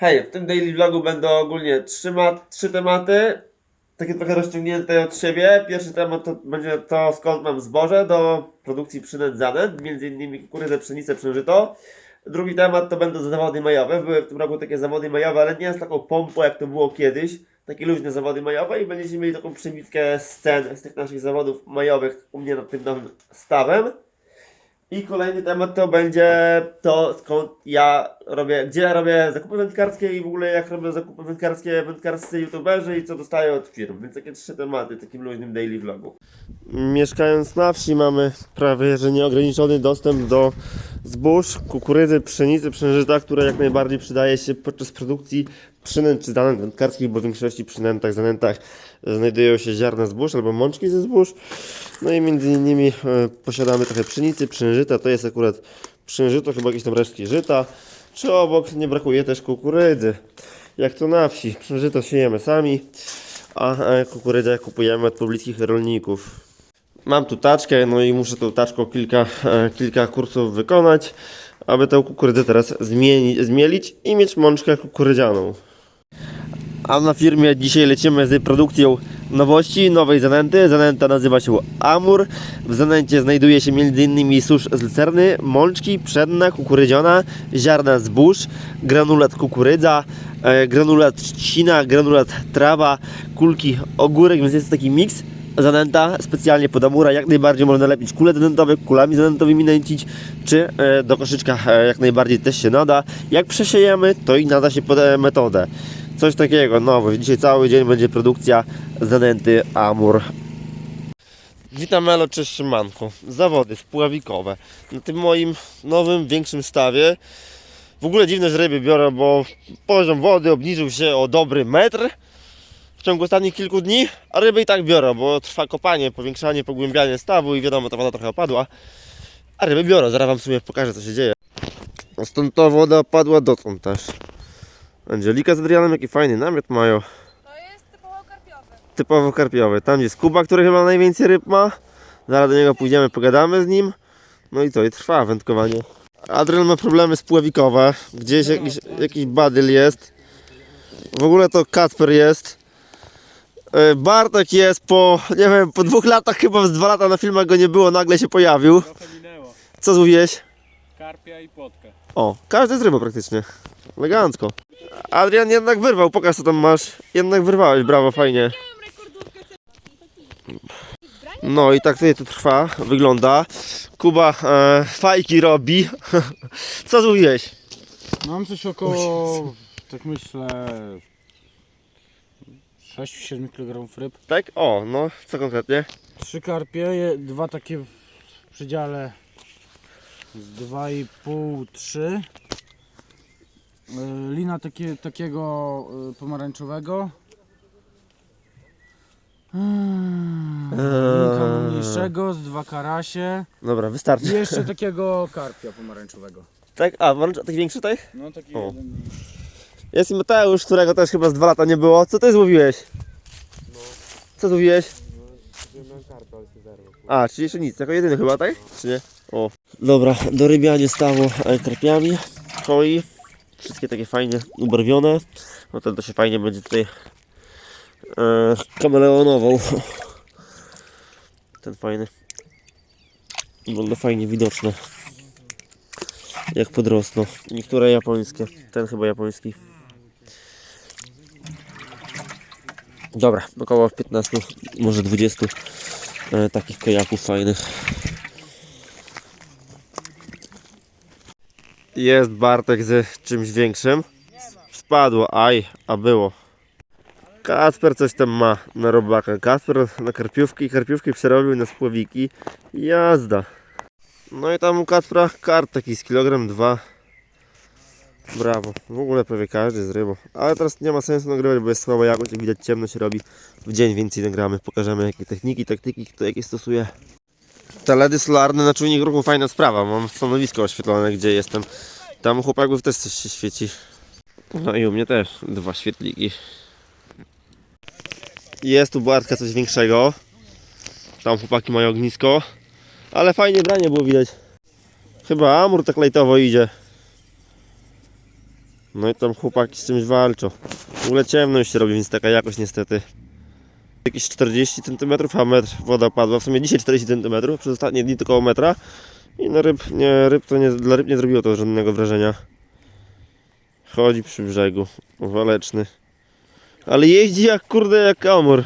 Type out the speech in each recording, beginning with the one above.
Hej, w tym daily vlogu będą ogólnie trzy, ma- trzy tematy, takie trochę rozciągnięte od siebie. Pierwszy temat to będzie to, skąd mam zboże do produkcji przynęt zanęt, między innymi kukurydzę, pszenicę, przężyto. Drugi temat to będą zawody majowe. Były w tym roku takie zawody majowe, ale nie z taką pompą, jak to było kiedyś. Takie luźne zawody majowe i będziecie mieli taką przebitkę scen z tych naszych zawodów majowych u mnie nad tym nowym stawem. I kolejny temat to będzie to, skąd ja robię, gdzie ja robię zakupy wędkarskie i w ogóle jak robię zakupy wędkarskie wędkarscy youtuberzy i co dostaję od firm. Więc takie trzy tematy w takim luźnym daily vlogu. Mieszkając na wsi mamy prawie że nieograniczony dostęp do zbóż, kukurydzy, pszenicy, przężyta, które jak najbardziej przydaje się podczas produkcji przynęt czy zanęt wędkarskich, bo w większości przynętach, zanętach znajdują się ziarna zbóż albo mączki ze zbóż. No i między innymi e, posiadamy trochę pszenicy, przężyta, to jest akurat przężyto, chyba jakieś tam resztki żyta, czy obok nie brakuje też kukurydzy. Jak to na wsi, przężyto siejemy sami, a e, kukurydzę kupujemy od pobliskich rolników. Mam tu taczkę, no i muszę tą taczką kilka, e, kilka kursów wykonać, aby tę kukurydzę teraz zmieni, zmielić i mieć mączkę kukurydzianą. A na firmie dzisiaj lecimy z produkcją nowości, nowej zanęty. Zanęta nazywa się Amur. W zanęcie znajduje się m.in. susz z lucerny, mączki, pszenna, kukurydziana, ziarna zbóż, granulat kukurydza, e, granulat trzcina, granulat trawa, kulki ogórek, więc jest taki miks. Zanęta specjalnie pod Amura, jak najbardziej można lepić kule zanętowe, kulami zanętowymi nęcić, czy e, do koszyczka e, jak najbardziej też się nada. Jak przesiejemy, to i nada się pod metodę. Coś takiego, no, dzisiaj cały dzień będzie produkcja zanęty Amur. Witam Elo, cześć Szymanko. Zawody spławikowe. Na tym moim nowym, większym stawie w ogóle dziwne, że ryby biorę, bo poziom wody obniżył się o dobry metr w ciągu ostatnich kilku dni, a ryby i tak biorą, bo trwa kopanie, powiększanie, pogłębianie stawu i wiadomo, ta woda trochę opadła. A ryby biorą, zaraz wam w sumie pokażę co się dzieje. A Stąd ta woda padła dotąd też. Angelika z Adrianem jaki fajny namiot mają. To jest typowo karpiowy. Typowo karpiowy. Tam jest Kuba, który chyba najwięcej ryb ma. Zaraz do niego pójdziemy, pogadamy z nim. No i co, i trwa wędkowanie. Adrian ma problemy spławikowe. Gdzieś jakiś, jakiś badyl jest. W ogóle to Kacper jest. E, Bartek jest po, nie wiem, po dwóch latach, chyba z dwa lata na filmach go nie było, nagle się pojawił. Trochę minęło. Co złowiłeś? Karpia i płotkę. O, każdy z rybą praktycznie. Elegancko. Adrian jednak wyrwał, pokaż co tam masz. Jednak wyrwałeś, brawo, fajnie. No i tak tutaj to trwa, wygląda. Kuba e, fajki robi. Co złowiłeś? Mam coś około, tak myślę, 6-7 kg ryb. Tak? O, no, co konkretnie? Trzy karpie, je- dwa takie w przedziale z 2,5-3. Lina takie, takiego y, pomarańczowego. Mm, Linka mniejszego z dwa karasie Dobra, i wystarczy. jeszcze takiego karpia pomarańczowego. Tak? A, mam taki większy tutaj? No taki O. jeden. Jest i Mateusz, którego też chyba z dwa lata nie było. Co ty złowiłeś? Co złowiłeś? A, czyli jeszcze nic, jako jedyny chyba, tak? Czy nie? O. Dobra, do rybianie stało e, koi. Wszystkie takie fajnie ubarwione. No ten to się fajnie będzie tutaj e, kameleonował. Ten fajny. Wygląda fajnie widoczne. Jak podrosną. Niektóre japońskie. Ten chyba japoński. Dobra, około 15, może 20 e, takich kajaków fajnych. Jest Bartek ze czymś większym. Spadło, aj, a było. Kasper coś tam ma na robaka. Kasper na karpiówki, karpiówki przerobił na spławiki. Jazda. No i tam u Kacpra kart taki z kilogram dwa. Brawo. W ogóle prawie każdy z rybą. Ale teraz nie ma sensu nagrywać, bo jest słaba jakość, jak widać ciemno się robi. W dzień więcej nagramy, pokażemy jakie techniki, taktyki, kto jakie stosuje. Te LEDy solarne na czujnik ruchu fajna sprawa. Mam stanowisko oświetlone, gdzie jestem. Tam u chłopaków też coś się świeci. No i u mnie też dwa świetliki. Jest tu Bartka coś większego. Tam chłopaki mają ognisko. Ale fajnie branie było widać. Chyba Amur tak lajtowo idzie. No i tam chłopaki z czymś walczą. W ogóle ciemno już się robi, więc taka jakość niestety. Jakieś 40 cm, a metr woda padła. W sumie dzisiaj 40 cm, przez ostatnie dni to około metra. I na ryb, nie, ryb to nie, dla ryb nie zrobiło to żadnego wrażenia. Chodzi przy brzegu, waleczny. Ale jeździ jak kurde, jak amur.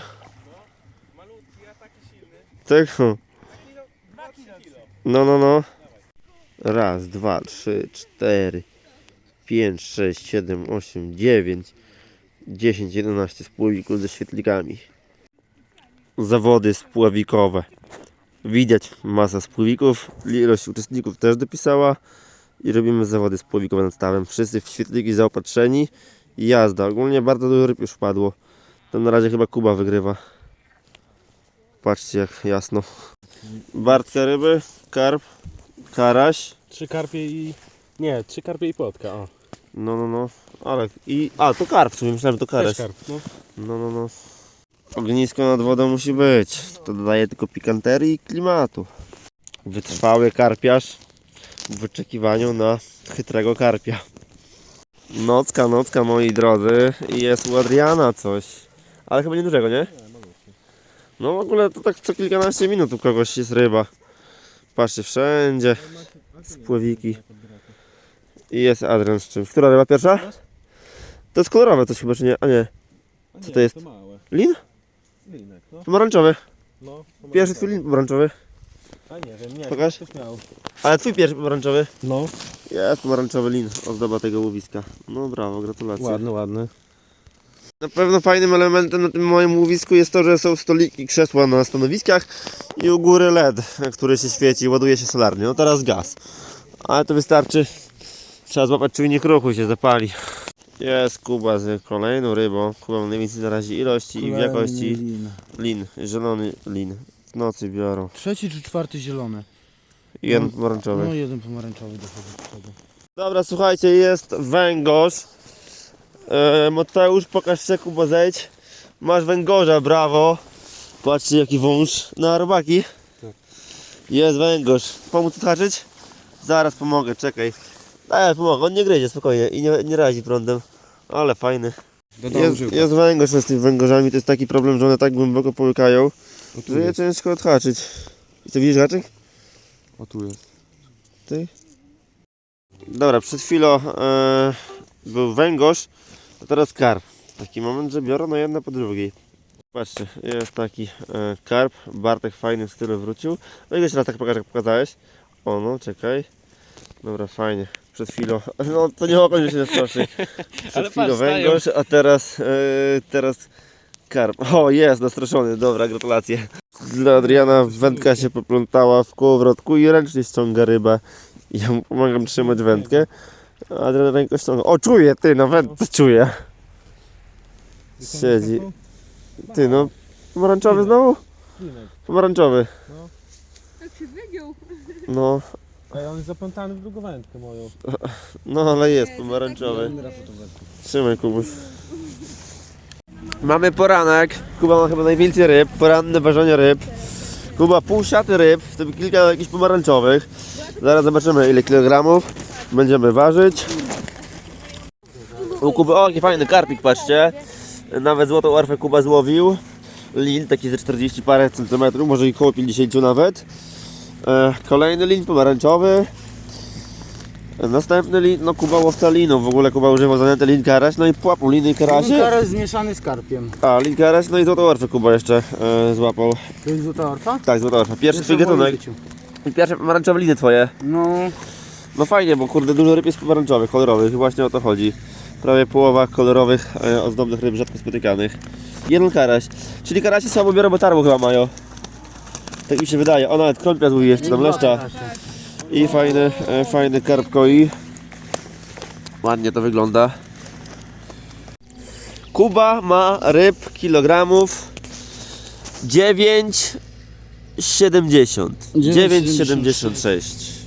Tak? no. No, no, no. Raz, dwa, trzy, cztery, pięć, sześć, siedem, osiem, dziewięć, dziesięć, jedenaście spłowików ze świetlikami. Zawody spławikowe. Widać masa spływików, ilość uczestników też dopisała i robimy zawody spławikowe nad stawem. Wszyscy w świetliki zaopatrzeni i jazda. Ogólnie bardzo dużo ryb już wpadło. To na razie chyba Kuba wygrywa. Patrzcie jak jasno. Bartka ryby, karp, karaś. Trzy karpie i... Nie, trzy karpie i płotka, o. No, no, no. Ale i. A, to karp w sumie, myślałem, że to karaś. Też karp, no. No, no, no. Ognisko nad wodą musi być. To dodaje tylko pikanterii i klimatu. Wytrwały karpiarz w wyczekiwaniu na chytrego karpia. Nocka, nocka moi drodzy. I jest u Adriana coś. Ale chyba nie dużego, nie? No w ogóle to tak co kilkanaście minut u kogoś jest ryba. Patrzcie, wszędzie spływiki. I jest Adrian z czymś. Która ryba pierwsza? To jest kolorowe coś chyba, czy nie? A nie. Co to jest? Lin? Linek, no. Pomarańczowy. no Pierwszy lin pomarańczowy. A nie wiem, nie. Pokaż. Ktoś miał. Ale twój pierwszy pomarańczowy. No. Jest pomarańczowy lin, ozdoba tego łowiska. No brawo, gratulacje. Ładny, ładny. Na pewno fajnym elementem na tym moim łowisku jest to, że są stoliki, krzesła na stanowiskach i u góry LED, który się świeci, ładuje się solarnie. No teraz gaz. Ale to wystarczy. Trzeba złapać czujnik ruchu i się zapali. Jest Kuba z kolejną rybą. Kuba najwięcej na razie ilości i w jakości Lin. lin, zielony lin. W nocy biorą. Trzeci czy czwarty zielony? I jeden No, pomarańczowy. No jeden pomarańczowy dochodzi do tego. Dobra, słuchajcie, jest węgorz. E, Mateusz, pokaż się, Kuba, zejdź. Masz węgorza, brawo. Patrzcie, jaki wąż na robaki. Jest węgorz. Pomóc odhaczyć? Zaraz pomogę, czekaj. Daj, pomogę, on nie gryzie, spokojnie i nie, nie razi prądem. Ale fajny. Jest, jest węgorz z tymi węgorzami, to jest taki problem, że one tak głęboko połykają, że je ciężko odhaczyć. I co, widzisz haczyk? O tu jest. Ty? Dobra, przed chwilą e, był węgorz, a teraz karp. Taki moment, że biorą no jedna po drugiej. Patrzcie, jest taki e, karp. Bartek w fajnym stylu wrócił. No i jeszcze raz tak pokażę, jak pokazałeś. O no, czekaj. Dobra, fajnie. Przed chwilą, no to nie oko się nie straszy. Przed Ale chwilą patrz, węgorz, a teraz, e, teraz karp. O, jest nastraszony, dobra, gratulacje. Dla Adriana wędka się poplątała w kołowrotku i ręcznie ściąga rybę. Ja mu pomagam trzymać wędkę. a Adrian ręką ściąga. O, czuję, ty, na wędce czuję. Siedzi. Ty, no, pomarańczowy znowu? Pomarańczowy. Tak. No, Ej, on jest zaplątany w drugą wędkę moją. no, ale jest pomarańczowy. Trzymaj, Kubuś. Mamy poranek. Kuba ma chyba najwięcej ryb. Poranne ważenie ryb. Kuba pół siaty ryb, w tym kilka jakichś pomarańczowych. Zaraz zobaczymy ile kilogramów będziemy ważyć. U Kuby, o jaki fajny karpik, patrzcie. Nawet złotą orfę Kuba złowił. Lin taki ze 40 parę centymetrów, może i koło 50 nawet. E, kolejny lin pomarańczowy. Następny lin, no Kuba łowca linu, w ogóle Kuba używał zanęty lin karaś, no i płapał liny karasie. Karol zmieszany z karpiem. A, lin karaś, no i złotą orfę Kuba jeszcze e, złapał. To jest złota orfa? Tak, złota orfa. Pierwszy twój gatunek. I pierwsze pomarańczowe liny twoje. No, No fajnie, bo kurde dużo ryb jest pomarańczowych, kolorowych i właśnie o to chodzi. Prawie połowa kolorowych, e, ozdobnych ryb rzadko spotykanych. Jeden karaś. Czyli karasie słabo biorą, bo targu chyba mają. Tak mi się wydaje. O, nawet krąpia złowi jeszcze tam leszcza. I fajny, e, fajny karp koi. Ładnie to wygląda. Kuba ma ryb kilogramów 9,70. 9,76.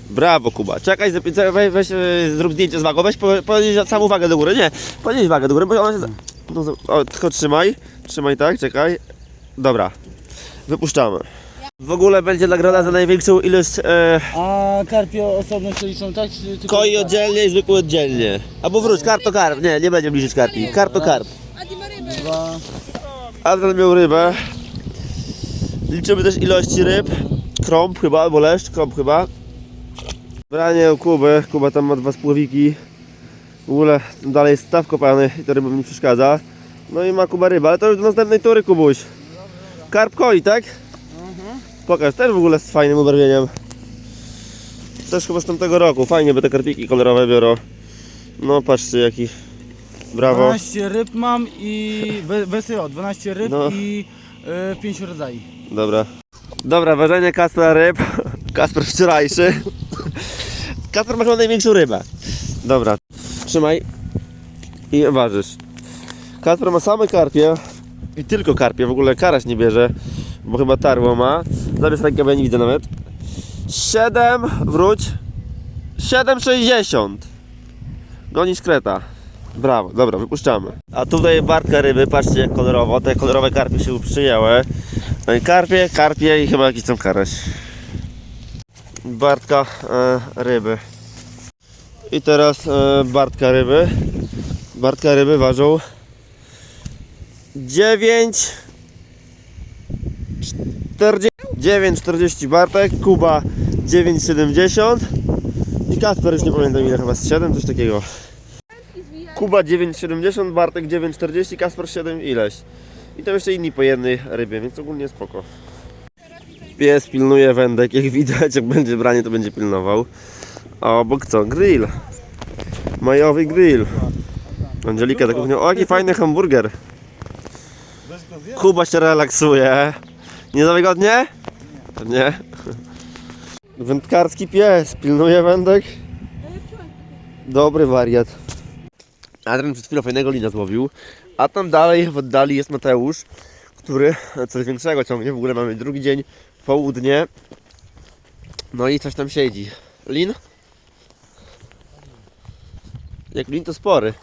Brawo Kuba. Czekaj, zapi- weź, weź e, zrób zdjęcie z wagą. Weź po- podnieś samą wagę do góry. Nie, podnieś wagę do góry, bo ona się... za- No, za- o, tylko trzymaj. Trzymaj tak, czekaj. Dobra. Wypuszczamy. W ogóle będzie nagroda za największą ilość e, A karpie osobno się liczą, tak? Czy tylko koi karp? oddzielnie i zwykły oddzielnie. Albo wróć, karp to karp. Nie, nie będziemy liczyć karpi. Karp to karp. Dwa. Adrian miał rybę. Liczymy też ilości ryb. Krąb chyba, albo leszcz, krąb chyba. Branie u Kuby. Kuba tam ma dwa spławiki. W ogóle dalej jest staw kopany i to rybom nie przeszkadza. No i ma Kuba ryba, ale to już do następnej tury Kubuś. Karp koi, tak? Pokaż, też w ogóle z fajnym ubarwieniem. Też chyba z tamtego roku. Fajnie, by te karpiki kolorowe biorą. No patrzcie jaki. Brawo. 12 ryb mam i be- bez jo, 12 ryb No. i y, 5 rodzajów. Dobra. Dobra, ważenie Kaspra ryb. Kasper wczorajszy. Kasper ma chyba największą rybę. Dobra, trzymaj i ważysz. Kasper ma same karpie i tylko karpie, w ogóle karaś nie bierze, bo chyba tarło ma. Zabierz rękę, bo ja nie widzę nawet. 7, wróć. 7,60. Gonisz kreta. Brawo, dobra, wypuszczamy. A tutaj Bartka ryby, patrzcie jak kolorowo, te kolorowe karpie się przyjęły. No i karpie, karpie i chyba jakiś tam karaś. Bartka e, ryby. I teraz e, Bartka ryby. Bartka ryby ważą 9 40 9,40 Bartek, Kuba 9,70 i Kasper już nie pamiętam ile chyba z 7, coś takiego. Kuba 9,70, Bartek 9,40, Kasper 7 ileś. I tam jeszcze inni po jednej rybie, więc ogólnie spoko. Pies pilnuje wędek, jak widać, jak będzie branie to będzie pilnował. A obok co? Grill. Majowy grill. Angelika tak mówią, o jaki fajny hamburger. Kuba się relaksuje. Nie za wygodnie? Nie. Wędkarski pies, pilnuje wędek. Dobry wariat. Adrian przed chwilą fajnego lina złowił, a tam dalej w oddali jest Mateusz, który coś większego ciągnie. W ogóle mamy drugi dzień, południe. No i coś tam siedzi. Lin? Jak lin to spory.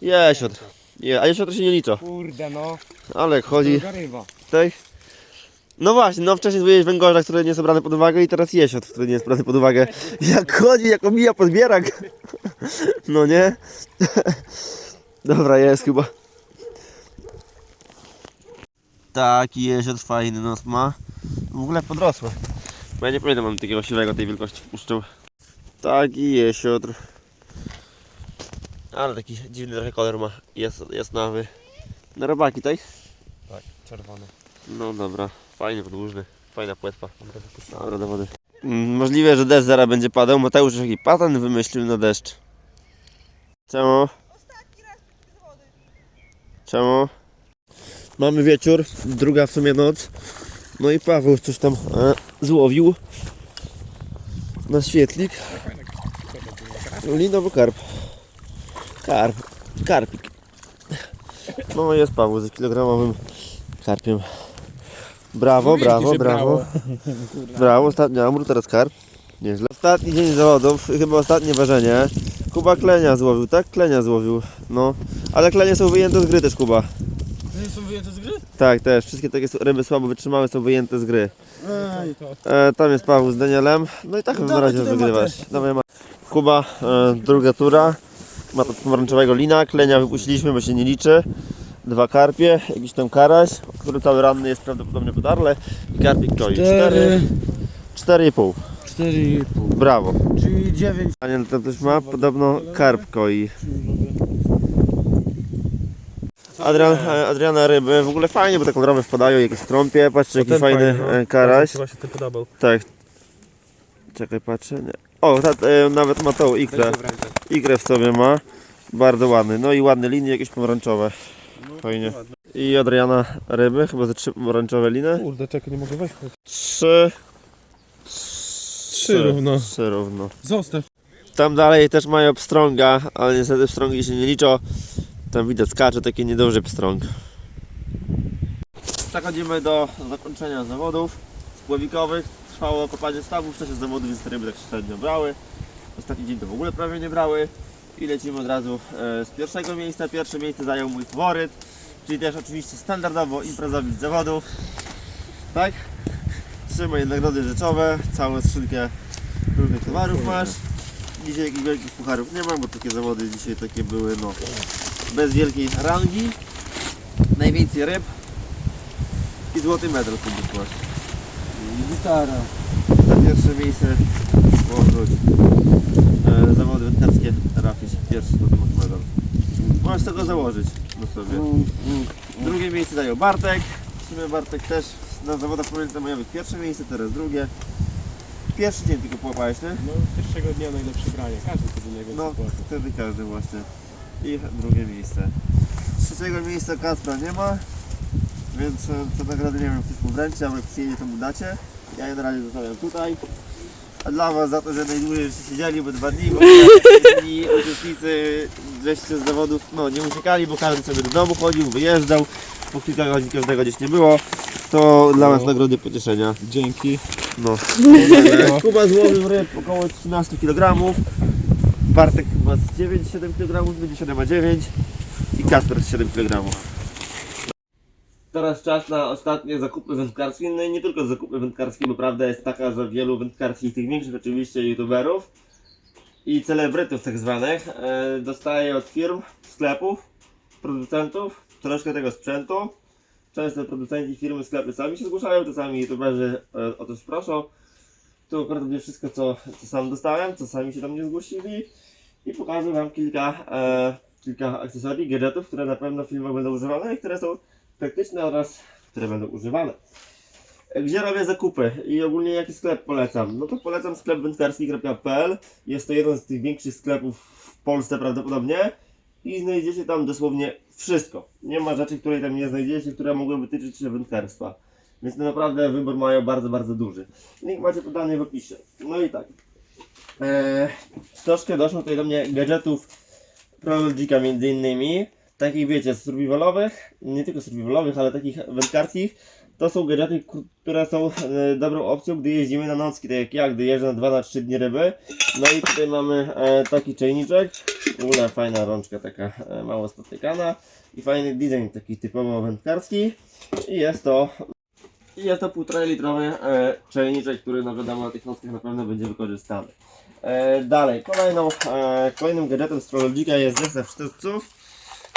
Jesiotr. Je, a jesiotr się nie liczą. Kurde no, Ale chodzi ryba. No właśnie, no wcześniej złowiłeś węgorza, który nie jest brany pod uwagę i teraz jesiotr, który nie jest brany pod uwagę. Jak chodzi, jak omija podbierak. No nie? Dobra, jest chyba. Taki jesiotr fajny nos ma. W ogóle podrosły. Bo ja nie pamiętam, mam takiego siwego tej wielkości wpuszczał. Taki jesiotr. Ale taki dziwny trochę kolor ma. Jest, jasnawy. Na robaki, tak? Tak, czerwony. No dobra, fajny, podłużny, fajna płetwa. Dobra, do wody. Mm, Możliwe, że deszcz zaraz będzie padał. Mateusz już taki patent wymyślił na deszcz. Czemu? Czemu? Mamy wieczór, druga w sumie noc. No i Paweł coś tam e, złowił. Na świetlik. Linowo karp. Karp. Karpik. No jest Paweł z kilogramowym karpiem. Brawo, brawo, brawo. Brawo, ostatni amur, teraz karp. Nieźle. Ostatni dzień zawodów, chyba ostatnie ważenie. Kuba klenia złowił, tak? Klenia złowił. No, ale klenie są wyjęte z gry też, Kuba. Nie są wyjęte z gry? Tak, też. Wszystkie takie ryby słabo wytrzymałe są wyjęte z gry. Ej, E, tam jest Paweł z Danielem. No i tak na dawaj razie tutaj wygrywasz. Dawaj, ma. Kuba, e, druga tura. Ma to pomarańczowego lina. Klenia wypuściliśmy, bo się nie liczy. Dwa karpie, jakiś tam karaś, który cały ranny jest prawdopodobnie podarle. I karpik koi. Cztery, 4, 4,5. 4,5. Brawo. Czyli 9. Daniel tam też ma podobno karp koi. Adrian, Adriana ryby, w ogóle fajnie, bo te kolorowe wpadają, jakieś trąpie, patrzcie jaki fajny e, karaś. Chyba się ten podobał. Tak. Czekaj, patrzę. Nie. O, ta, e, nawet ma tą ikrę. Ikrę w sobie ma. Bardzo ładny. No i ładne linie, jakieś pomarańczowe. Fajnie. I Adriana ryby, chyba ze trzy pomarańczowe liny. Kurde, czekaj, nie mogę wejść. Trzy. Trzy równo. Trzy równo. Zostaw. Tam dalej też mają pstrąga, ale niestety pstrągi się nie liczą. Tam widać skacze taki nieduży pstrąg. Przechodzimy do zakończenia zawodów spławikowych. Trwało kopanie stawów w czasie zawodów, więc te ryby tak średnio brały. Ostatni dzień to w ogóle prawie nie brały. I lecimy od razu e, z pierwszego miejsca. Pierwsze miejsce zajął mój faworyt, czyli też oczywiście standardowo imprezowiec zawodów. Tak? Trzymaj nagrody rzeczowe, całą skrzynkę różnych towarów masz. Dzisiaj jakichś wielkich pucharów nie mam, bo takie zawody dzisiaj takie były, no, bez wielkiej rangi. Najwięcej ryb i złoty medal kubik masz. Gitara. Za pierwsze miejsce powróć. E, zawody wędkarskie trafić pierwszy to masz medal. Możesz tego założyć do sobie. Drugie miejsce dają Bartek. W sumie Bartek też na zawodach pamiętamowych pierwsze miejsce, teraz drugie. Pierwszy dzień tylko połapałeś, nie? No pierwszego dnia najlepsze granie. Każdy wtedy najwięcej No, płaci. wtedy każdy właśnie. I drugie miejsce. Trzeciego miejsca Kacpra nie ma, więc e, te nagrody nie wiem, ktoś mu wręczy, a jak przyjedzie to mu dacie. Ja je na razie zostawiam tutaj. A dla was za to, że najdłużej jeszcze siedzieli, bo dwa dni, bo inni uczestnicy żeście z zawodów no, nie uciekali, bo każdy sobie do domu chodził, wyjeżdżał, po kilka godzin każdego gdzieś nie było, to dla was nagrody pocieszenia. Dzięki. No. Kuba złożył ryb około 13 kg. Bartek chyba z 9-7 kg, będzie 7 a 9 i Kasper z 7 kg. Teraz czas na ostatnie zakupy wędkarskie, no i nie tylko zakupy wędkarskie, bo prawda jest taka, że wielu wędkarskich, tych większych oczywiście youtuberów i celebrytów tak zwanych e, dostaje od firm, sklepów, producentów troszkę tego sprzętu. Często producenci firmy, sklepy sami się zgłaszają, czasami youtuberzy e, o coś proszą. Tu akurat będzie wszystko, co, co sam dostałem, co sami się do mnie zgłosili i pokażę Wam kilka, e, kilka akcesorii, gadżetów, które na pewno w filmach będą używane i które są praktyczne oraz które będą używane. E, Gdzie robię zakupy i ogólnie jaki sklep polecam? No to polecam sklep wędkarski.pl. Jest to jeden z tych większych sklepów w Polsce prawdopodobnie i znajdziecie tam dosłownie wszystko. Nie ma rzeczy, której tam nie znajdziecie, które mogłyby tyczyć się wędkarstwa. Więc to naprawdę wybór mają bardzo, bardzo duży. Link macie podany w opisie. No i tak. Eee, troszkę doszło tutaj do mnie gadżetów Prologica między innymi. Takich wiecie, survivalowych, nie tylko survivalowych, ale takich wędkarskich. To są gadżety, które są e, dobrą opcją, gdy jeździmy na nocki, tak jak ja, gdy jeżdżę na 2 na 3 dni ryby. No i tutaj mamy e, taki czajniczek. W ogóle fajna rączka, taka e, mało spotykana. I fajny design, taki typowo wędkarski. I jest to i jest to 1,5 litrowy e, czajniczek, który no wiadomo na tych nockach na pewno będzie wykorzystany. E, dalej, kolejną, e, kolejnym gadżetem z jest zestaw sztućców.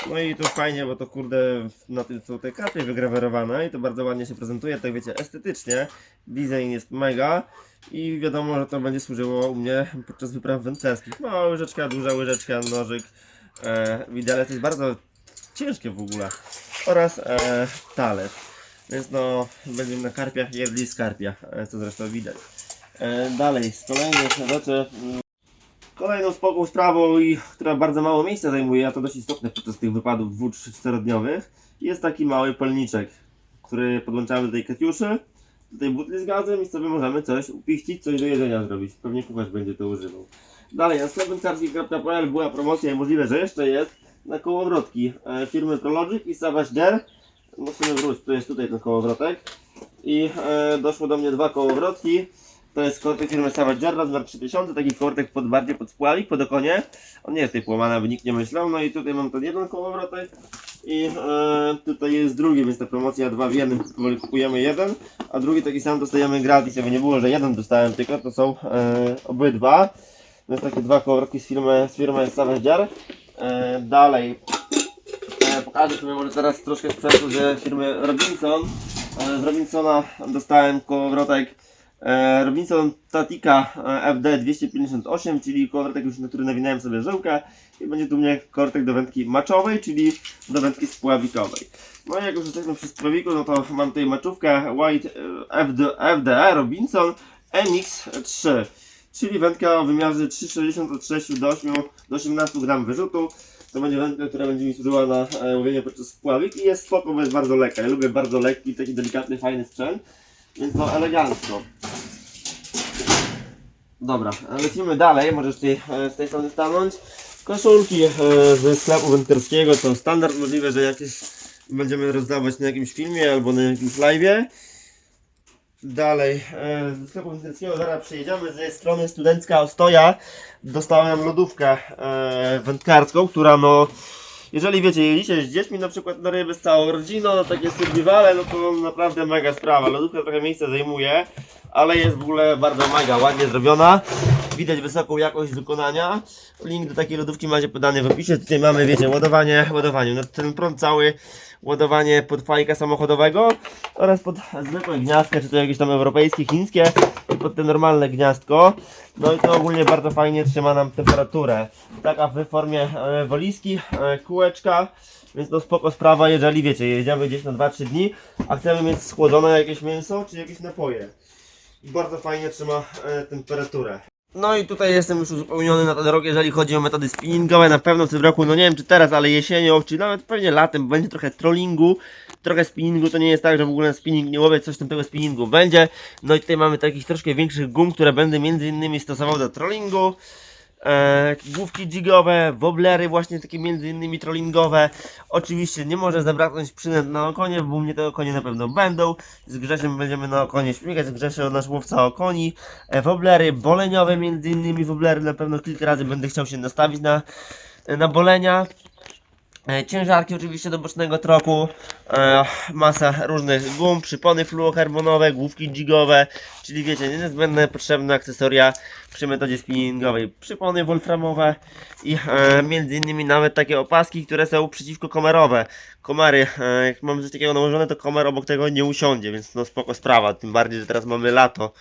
No i to fajnie, bo to kurde na tym są te karty wygrawerowane i to bardzo ładnie się prezentuje, tak wiecie, estetycznie. Design jest mega i wiadomo, że to będzie służyło u mnie podczas wypraw wędkarskich. Mała łyżeczka, duża łyżeczka, nożyk, e, widelec jest bardzo ciężkie w ogóle oraz e, talerz. Więc no, będziemy na karpiach jedli z karpia, e, co zresztą widać. E, dalej, z kolejnych rzeczy. Kolejną spoko sprawą, i, która bardzo mało miejsca zajmuje, a to dość istotne podczas tych wypadów 2, 3, 4 dniowych, jest taki mały palniczek, który podłączamy do tej katiuszy, do tej butli z gazem i sobie możemy coś upichcić, coś do jedzenia zrobić. Pewnie kucharz będzie to używał. Dalej, na sklepem była promocja i możliwe, że jeszcze jest, na kołowrotki e, firmy Prologic i Savage Dare. Musimy wrócić, to jest tutaj ten kołowrotek. I e, doszło do mnie dwa kołowrotki. To jest kołowrotek firmy Savage rozmiar 3000, taki kołowrotek pod bardziej pod spławik, pod okonie. On nie jest tutaj połamany, aby nikt nie myślał. No i tutaj mam ten jeden kołowrotek. I e, tutaj jest drugi, więc ta promocja dwa w jednym, kupujemy jeden, a drugi taki sam dostajemy gratis, aby nie było, że jeden dostałem tylko, to są e, obydwa. To jest takie dwa kołowrotki z firmy, z firmy Savage. E, dalej, E, Pokażę sobie może teraz troszkę sprzętu ze firmy Robinson. E, Z Robinsona dostałem kołowrotek Robinson Tatika e, FD258, czyli już na który nawinąłem sobie żyłkę i będzie tu mnie kołowrotek do wędki maczowej, czyli do wędki spławikowej. No i jak już jesteśmy przy spławiku, no to mam tutaj maczówkę White e, FD, FDE Robinson MX3, czyli wędka o wymiarze 3,60 od 6 do 8 do 18 gram wyrzutu. To będzie wędka, która będzie mi służyła na e, łowienie podczas spławik i jest spoko, bo jest bardzo lekka. Ja lubię bardzo lekki, taki delikatny, fajny sprzęt, więc no elegancko. Dobra, lecimy dalej, możesz ty e, z tej strony stanąć. Koszulki e, ze sklepu wędkarskiego to standard, możliwe, że jakieś będziemy rozdawać na jakimś filmie albo na jakimś live'ie. Dalej, e, ze sklepu wędkarskiego zaraz przejedziemy ze strony studencka Ostoja. Dostałem lodówkę wędkarską, która no Jeżeli wiecie, jedziecie z dziećmi na przykład na ryby z całą rodziną, takie survivale, no to naprawdę mega sprawa. Lodówka trochę miejsca zajmuje, ale jest w ogóle bardzo mega ładnie zrobiona. Widać wysoką jakość wykonania. Link do takiej lodówki macie podany w opisie. Tutaj mamy, wiecie, ładowanie, ładowanie. No ten prąd cały, ładowanie pod fajka samochodowego oraz pod zwykłe gniazdka, czy to jakieś tam europejskie, chińskie i pod te normalne gniazdko. No i to ogólnie bardzo fajnie trzyma nam temperaturę. Taka w formie e, walizki, e, kółeczka. Więc to spoko sprawa, jeżeli wiecie, jedziemy gdzieś na 2-3 dni, a chcemy mieć schłodzone jakieś mięso czy jakieś napoje. I bardzo fajnie trzyma e, temperaturę. No i tutaj jestem już uzupełniony na ten rok, jeżeli chodzi o metody spinningowe. Na pewno w tym roku, no nie wiem czy teraz, ale jesienią, czy nawet pewnie latem będzie trochę trollingu, trochę spinningu. To nie jest tak, że w ogóle spinning nie łowię, coś tam tego spinningu będzie. No i tutaj mamy takich troszkę większych gum, które będę między innymi stosował do trollingu. E, główki jigowe, woblery właśnie takie między innymi trollingowe. Oczywiście nie może zabraknąć przynęt na okonie, bo mnie te okonie na pewno będą. Z Grzesiem będziemy na okonie śmigać, z Grzesiem nasz łowca okoni. E, woblery boleniowe między innymi, woblery na pewno kilka razy będę chciał się nastawić na, na bolenia. E, Ciężarki oczywiście do bocznego tropu, e, masa różnych gum, przypony fluokarbonowe, główki jigowe, czyli wiecie, niezbędne potrzebne akcesoria przy metodzie spinningowej. Przypony wolframowe i e, między innymi nawet takie opaski, które są przeciwko komarowe. Komary, jak mamy coś takiego nałożone, to komar obok tego nie usiądzie, więc no spoko sprawa, tym bardziej, że teraz mamy lato.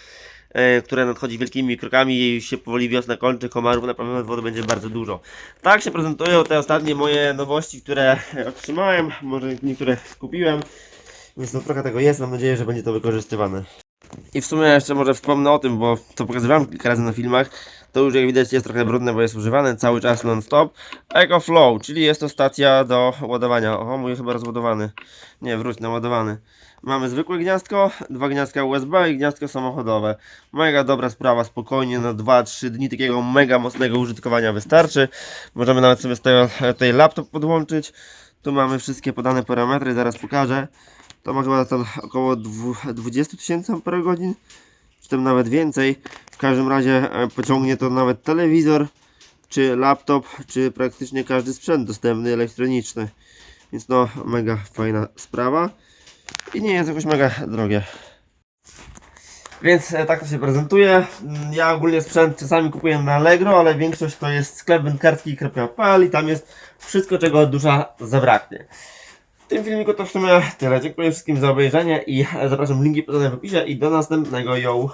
E, Które nadchodzi wielkimi krokami i już się powoli wiosna kończy, komarów na pewno wodą będzie bardzo dużo. Tak się prezentują te ostatnie moje nowości, które otrzymałem, może niektóre kupiłem, więc no trochę tego jest, mam nadzieję, że będzie to wykorzystywane. I w sumie jeszcze może wspomnę o tym, bo to pokazywałem kilka razy na filmach, to już jak widać jest trochę brudne, bo jest używane cały czas non-stop. EcoFlow, czyli jest to stacja do ładowania. O, mój chyba rozładowany. Nie, wróć, naładowany. Mamy zwykłe gniazdko, dwa gniazdka USB i gniazdko samochodowe. Mega dobra sprawa, spokojnie na 2-3 dni takiego mega mocnego użytkowania wystarczy. Możemy nawet sobie z tego tutaj laptop podłączyć. Tu mamy wszystkie podane parametry, zaraz pokażę. To ma chyba około dwu- 20 tysięcy Ah, czy tam nawet więcej. W każdym razie e, pociągnie to nawet telewizor, czy laptop, czy praktycznie każdy sprzęt dostępny elektroniczny. Więc no, mega fajna sprawa. I nie jest jakoś mega drogie. Więc e, tak to się prezentuje. Mm, Ja ogólnie sprzęt czasami kupuję na Allegro, ale większość to jest sklep wędkarski.pl i tam jest wszystko, czego dusza zabraknie. W tym filmiku to w sumie tyle. Dziękuję wszystkim za obejrzenie i zapraszam linki podane w opisie i do następnego. Yo!